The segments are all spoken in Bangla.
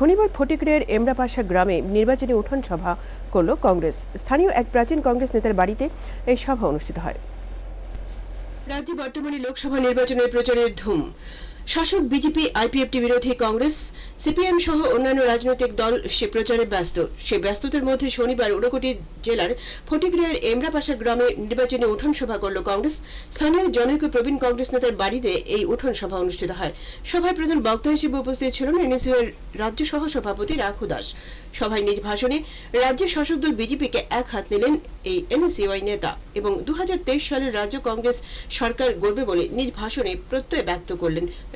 শনিবার ফটিকরের এমরাপাশা গ্রামে নির্বাচনী উঠান সভা করল কংগ্রেস। স্থানীয় এক প্রাচীন কংগ্রেস নেতার বাড়িতে এই সভা অনুষ্ঠিত হয়। রাজ্যে বর্তমানে লোকসভা নির্বাচনের প্রচারের ধুম। শাসক বিজেপি আইপিএফটি বিরোধী কংগ্রেস, সিপিএম সহ অন্যান্য রাজনৈতিক দল সে প্রচারে ব্যস্ত। সে ব্যস্ততার মধ্যে শনিবার উনকোটি জেলার ফটিকরিয়ার এমরাপাশা গ্রামে নির্বাচনী উঠোন সভা করল কংগ্রেস। স্থানীয় জনৈক প্রবীণ কংগ্রেস নেতার বাড়িতে এই উঠোন সভা অনুষ্ঠিত হয়। সভায় প্রধান বক্তা হিসেবে উপস্থিত ছিলেন এনএসইউ এর রাজ্য সহ সভাপতি রাখু দাস। সভায় নিজ ভাষণে রাজ্যের শাসক দল বিজেপিকে এক হাত নিলেন এই এনএসইউআই নেতা এবং দু সালের রাজ্য কংগ্রেস সরকার গড়বে বলে নিজ ভাষণে প্রত্যয় ব্যক্ত করলেন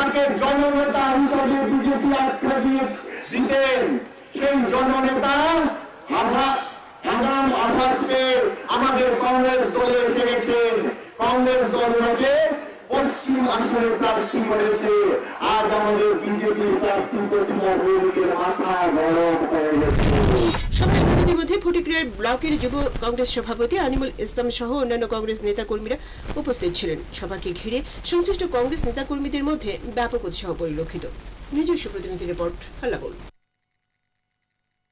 যাকে জননেতা হিসাবে বিজেপি আর ক্রেডিট দিতেন সেই জননেতা আভা আগাম আভাস আমাদের কংগ্রেস দলে এসে গেছেন কংগ্রেস দল থেকে পশ্চিম আসনে প্রার্থী করেছে। আজ আমাদের বিজেপির প্রার্থী প্রতিমা ভৌমিকের মাথা গরম হয়ে গেছে সভায় অতিথির ব্লকের যুব কংগ্রেস সভাপতি আনিমুল ইসলাম সহ অন্যান্য কংগ্রেস নেতাকর্মীরা উপস্থিত ছিলেন। সভাকে ঘিরে সংশ্লিষ্ট কংগ্রেস নেতাকর্মীদের মধ্যে ব্যাপক উৎসাহ পরিলক্ষিত। নিজস্ব প্রতিনিধি রিপোর্ট হাল্লাবোল